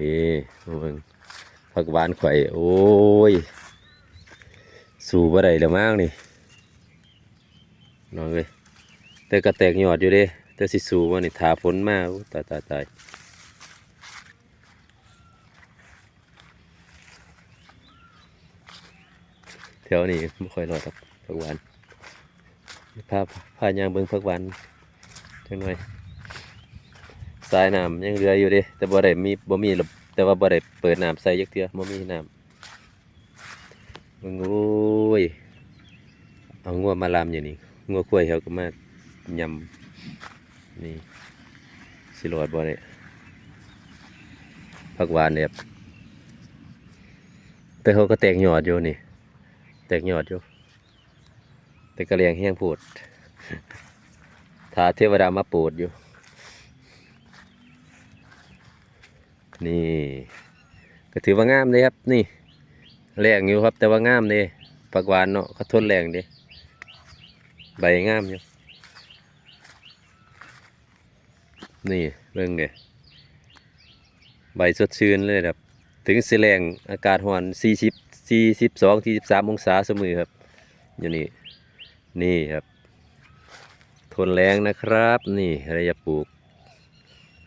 นี่เบิ่งผักหวานข่อยโอ้ย สู่บ่ได้แล้วมั้งนี่น้องเอ้ยแต่ก็แตกยอดอยู่เด้แต่สิสู่ว่นี่ถาฝนมาอู้ตายตายตายแถวนี้ไม่ค่อยรอดครับผักหวานพาพายางเบิ่งผักหวานจังหน่อย สายน้ำยังเหลืออยู่ด้แต่บ่ได้มีบ่มีระบบแต่ว่าบ่ได้เปิดน้ำใส่ยักเทือบ่มีน้ำมึงโอ้ยเอางัวมาลามอย่างนี้งัวกล้วยเขาก็มายำนี่สิรอดบ่เนี่ยผักหวานเนี่ยแต่เขาก็แตกยอดอยู่นี่ แตกยอดอยู่ แต่กระเลียงแห้งพูดถ้าเทวดามาปรดอยู่ นี่ ก็ถือว่างามเลยครับ นี่แรงอยู่ครับ แต่ว่างามเด้ผักหวานเนาะเขาทนแรงด้ใบงามอยู่นี่เรื่องเด้ใบสดชื่นเลยครับ ถึงสิแรงอากาศร้อนสี่สิบสี่สิบสองศาเสมอครับอยู่นี่นี่ครับ ทนแรงนะครับ นี่อะไรจะปลูก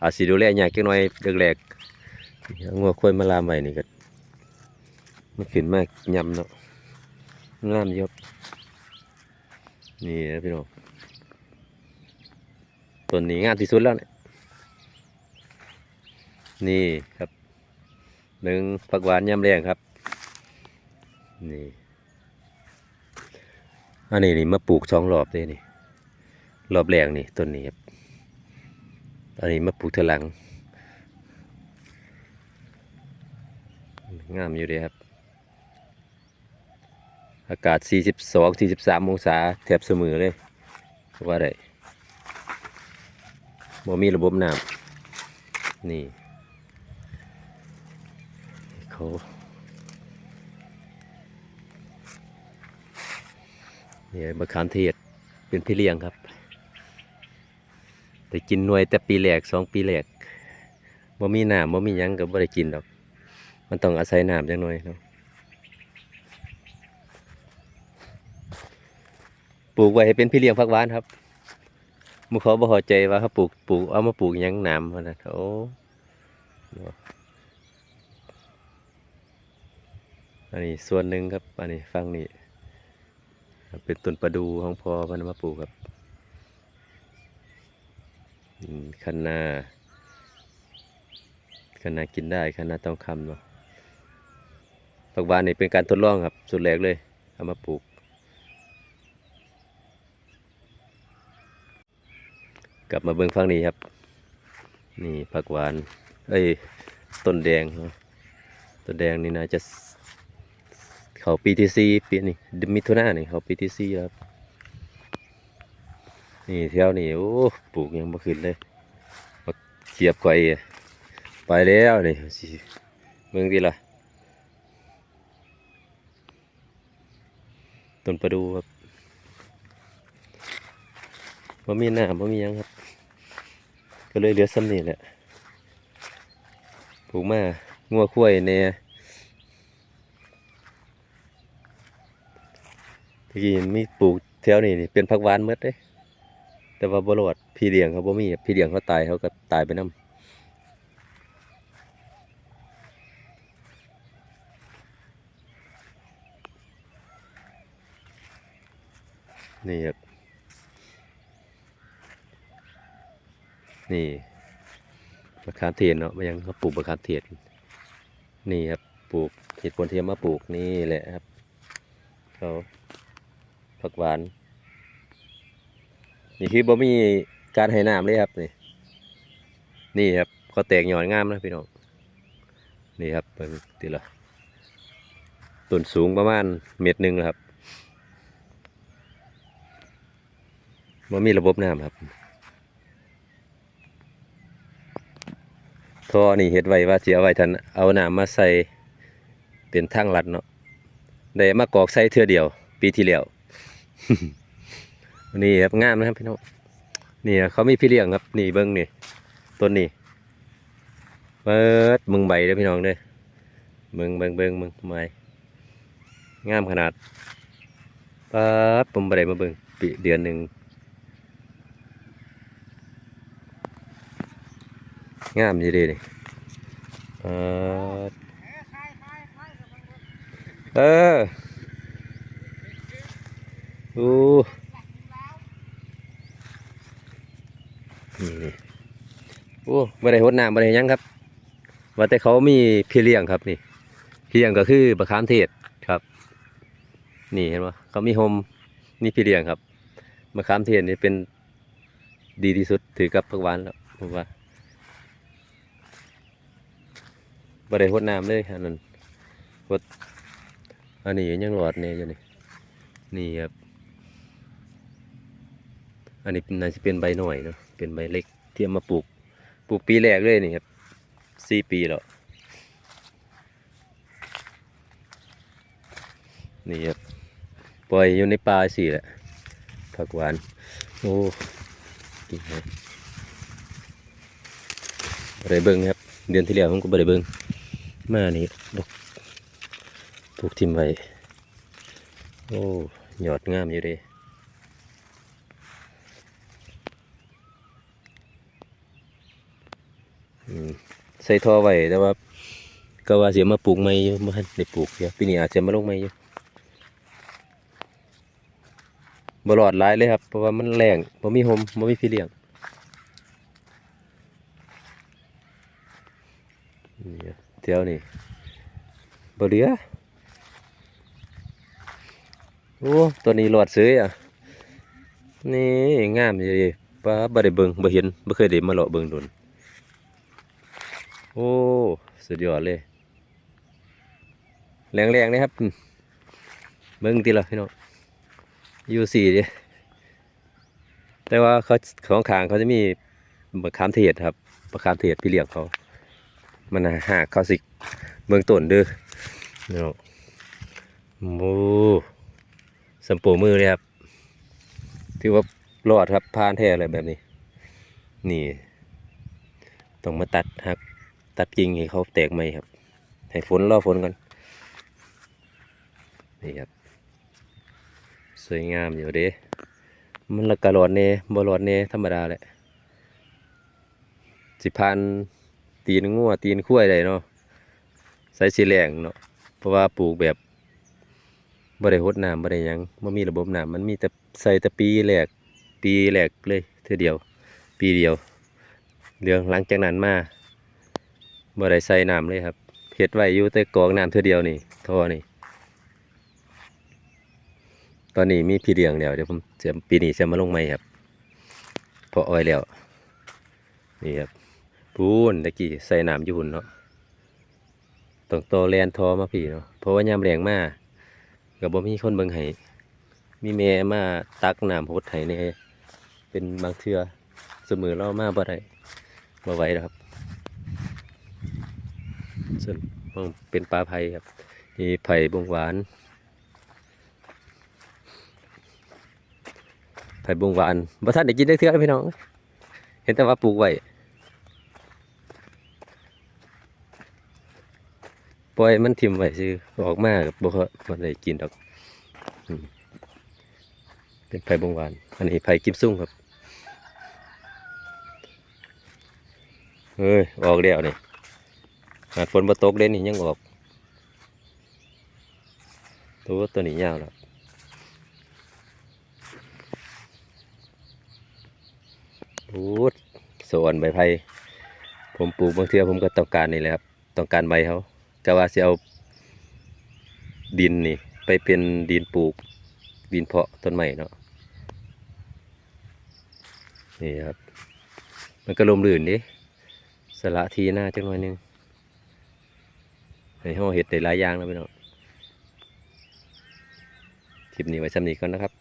อาจสิดูแลยากจักหน่อยแรกๆเอา งัวควายมาลามไว้นี่ก็มันขึ้นมากยำเนาะงามยบนี่นะพี่น้องต้นนี้งามที่สุดแล้วเนี่ยนี่ครับหนึ่งผักหวานยำแรงครับ นี่ อันนี้นี่มาปลูกสองรอบเลยนี่ รอบแรกนี่ต้นนี้ครับ อันนี้มาปลูกทอหลัง งามอยู่เลยครับ อากาศ 42 43องศาแทบเสมอเลยว่าได้บ่มีระบบน้ำนี่เขานี่มะขามเทศเป็นพี่เลี้ยงครับ แต่กินหน่วยแต่ปีแรกสองปีแรกบ่มีน้ำบ่มียังก็บ่ได้กินดอก มันต้องอาศัยน้ำจังหน่อยเนาะปลูกไว้ให้เป็นพี่เลี้ยงผักหวานครับหมุเขาบ่พอใจว่าเขาปลูกปลูกเอามาปลูกยังหนามนะโอ้อันนี้ส่วนหนึ่งครับ อันนี้ฟังนี่เป็นต้นประดูของพอมันมาปลูกครับคะนาคะนากินได้คะนาต้องคำเนาะ ผักหวานนี่เป็นการทดลองครับสุดแรกเลย เอามาปลูก กลับมาเบิ่งฟังนี้ครับ นี่ผักหวาน เอ้ย ต้นแดง ต้นแดงนี่นะจะเขาปีที่สี่ปีนี่ดมิถุนายนี่เขาปีที่สี่ครับ นี่แถวนี่โอ้ปลูกยังบ่ขึ้นเลยบักเขียบไก่ไปแล้วนี่เบิ่งดีละ ต้นประดูครับบ่มีหน้าบ่มียังครับ ก็เลยเหลือซ้ำนี่แหละปลูกมางัวคุ้ยเนี่ยตะกี้มีปลูกแถวนี้นี่เป็นผักหวานหมดเด้แต่ว่าบ่รอดพี่เลี้ยงเขาบ่มีพี่เลี้ยงเขาตายเขาก็ตายไปนํ นี่ครับ นี่มะขามเทียนเนาะยังเขาปลูกมะขามเทียนนี่ครับปลูกเห็ดผลเทียมมาปลูกนี่แหละครับเขาผักหวาน นี่คือบ่มีการให้น้ำเลยครับนี่นี่ครับเขาแตกหย่อนงามนะพี่น้องนี่ครับเป็นตีละต้นสูงประมาณเมตรหนึ่งครับ บ่มีระบบน้ำครับท่อนี่เฮ็ดไว้ว่าสิเอาไว้ทันเอาน้ำมาใส่เป็นทางลัดเนาะได้มากอกใส่เทื่อเดียว ปีที่แล้วนี่ครับงามนะครับพี่น้องนี่เขามีพี่เลี้ยงครับ นี่เบิ้งนี่ต้นนี้มเปิดมึงใบเด้อพี่น้องเด้อมึงเบิ่งเบิ่งมึงใบงามขนาดเปิดผมบ่ได้มาเบิ่งปีเดือนหนึ่ง งามดีเลยเออโอ้นี่โอ้บ่ได้หดน้ำบ่ได้หยังครับ ว่าแต่เขามีพี่เลี้ยงครับนี่พี่เลี้ยงก็คือบักขามเทศครับ นี่เห็นไหมเขามีโฮมนี่พี่เลี้ยงครับมะขามเทศนี่เป็นดีที่สุดถือกับผักวานแล้วผมว่า บ่ได้หดน้ำเลยอันนั้นหดอันนี้ยังหลอดเนี่ยอยู่นี่นี่ครับ อันนี้น่าจะเป็นใบหน่อยเนาะเป็นใบเล็กที่เอามาปลูกปลูกปีแรกเลยนี่ครับสี่ปีแล้วนี่ครับปล่อยอยู่ในป่าสี่แหละผักหวาน โอ้กินครับบริเบิงครับ เดือนที่แล้วผมก็บริเบิง มานี่ดอกปลูกทิมไว้ โอ้หยอดงามอยู่เด้ใส่ท่อไว้แต่ว่า ก็ว่าเสียมาปลูกใหม่อยู่บ่ทันได้ปลูกเดี๋ยวปีนี้อาจจะมาลงใหม่อยู่บ่รอดหลายเลยครับ เพราะว่ามันแรงบ่มีโฮมบ่มีพี่เลี้ยงนี่ เที่ยวนี่บ่เหลือโอ้ตัวนี้รอดเสยอะนี่งามอยู่ดิป้าบ่ได้เบิ่งบ่เห็นบ่เคยได้มาเลาะเบิ่งโดนโอ้สุดยอดเลยแรงๆนะครับเบิงทีละพี่น้องอยู่สี่ดิแต่ว่าเขาของขางเขาจะมีมะขามเทศครับมะขามเทศพี่เลี้ยงเขา มันหากเขาสิเบื้องต้นเด้อพี่น้องโอ้สัมโปมือเลยครับถือว่ารอดครับผ่านแท้อะไรแบบนี้ นี่ต้องมาตัดหักตัดกิ่งให้เขาแตกใหมครับ ให้ฝนรอฝนกันนี่ครับ สวยงามอยู่เด้มันละกะหลอดเน่บ่หลอดเน่ธรรมดาแหละสิพัน ตีนงัวตีนคุ้ยได้เนาะใส่สีแรงเนาะเพราะว่าปลูกแบบบ่ได้หดน้ำบ่ได้หยังบ่มีระบบน้ำมันมีแต่ใส่แต่ปีแรกปีแรกเลยเท่เดียว ปีเดียวเรื่องหลังจากนั้นมาบ่ได้ใส่น้ำเลยครับเฮ็ดไว้อยู่แต่กองน้ำเท่เดียวนี่ท่อนี่ ตอนนี้มีพี่เลี้ยงแล้วเดี๋ยวผมจะปีนี้จะมาลงใหม่ครับพราะอ้อยแล้วนี่ครับ พูนตะกี้ใส่น้ำอยู่หุ่นเนาะต้องโตแลนทอมาพี่เนาะเพราะว่ายามแรงมากกับบ่มีคนเบิ่งให้มีแม่มาตักน้ำพดให้นี่เป็นบางเทือเสมอเรามาบ่ได้บ่ไหวครับส่วนมันเป็นปลาไผ่ครับมีไผ่บงหวานไผ่บงหวานบ่ท่านได้กินได้เทื่อพี่น้อง เห็นแต่ว่าปลูกไว้ ปล่อยมันทิ่มไว้ซื้อออกมากับบ่ค่อยบ่ได้กินดอกเป็นไผ่บงหวาน อันนี้ไผ่กิมซุ่งครับเฮ้ยออกแล้วนี่หาฝนมาตกเด่นนี่ยังออก ตัวตัวนี้ยาวแล้วโอ้ยสวนใบไผ่ผมปลูกบางเทือผมก็ต้องการนี่แหละครับ ต้องการใบเขา ก็ว่าจะเอาดินนี่ ไปเป็นดินปลูก ดินเพาะต้นใหม่เนาะนี่ครับ มันก็ลมลื่นดิสละทีหน้าจังหน่อยนึงให้ห้อเห็ดได้หลายอย่างแล้วพี่น้องคลิปนี้ไว้ซ้ำนี้ก่อนนะครับ